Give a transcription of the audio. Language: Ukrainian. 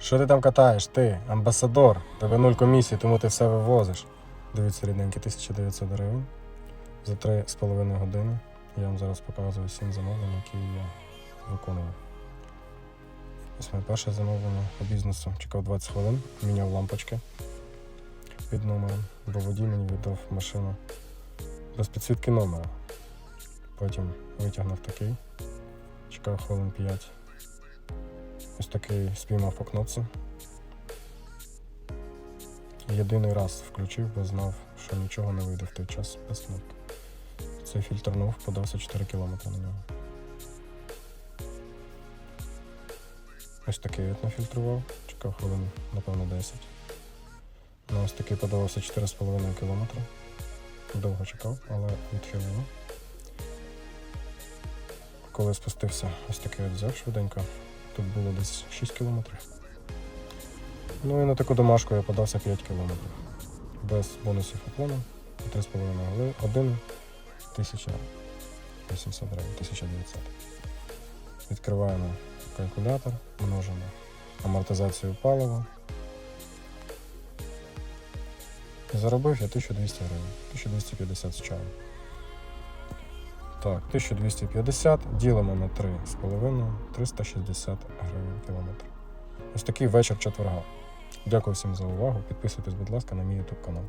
Що ти там катаєш? Ти, амбасадор, тебе нуль комісії, тому ти все вивозиш. Дивіться, рідненькі, 1900 гривень за 3,5 години. Я вам зараз показую 7 замовлень, які я виконував. Ось моє перше замовлення по бізнесу. Чекав 20 хвилин, міняв лампочки під номером, бо водій мені віддав машину без підсвітки номера. Потім витягнув такий, чекав хвилин 5. Ось такий спіймав по кнопці. Єдиний раз включив, бо знав, що нічого не вийде в той час без кнопки. Цей фільтрнув, подався 4 км на нього. Ось такий от нафільтрував, чекав хвилин, напевно, 10. На ось такий подавався 4,5 км. Довго чекав, але відхилило. Коли спустився, ось такий от взяв швиденько. Тут було десь 6 кілометрів. Ну і на таку домашку я подався 5 кілометрів. Без бонусів уклону 3,5 але 1 1800 гривень, 1900. Відкриваємо калькулятор, множимо амортизацію палива. Заробив я 1200 гривень, 1250 з чаю. Так, 1250 ділимо на 3,5, 360 гривень кілометр. Ось такий вечір четверга. Дякую всім за увагу. Підписуйтесь, будь ласка, на мій YouTube канал.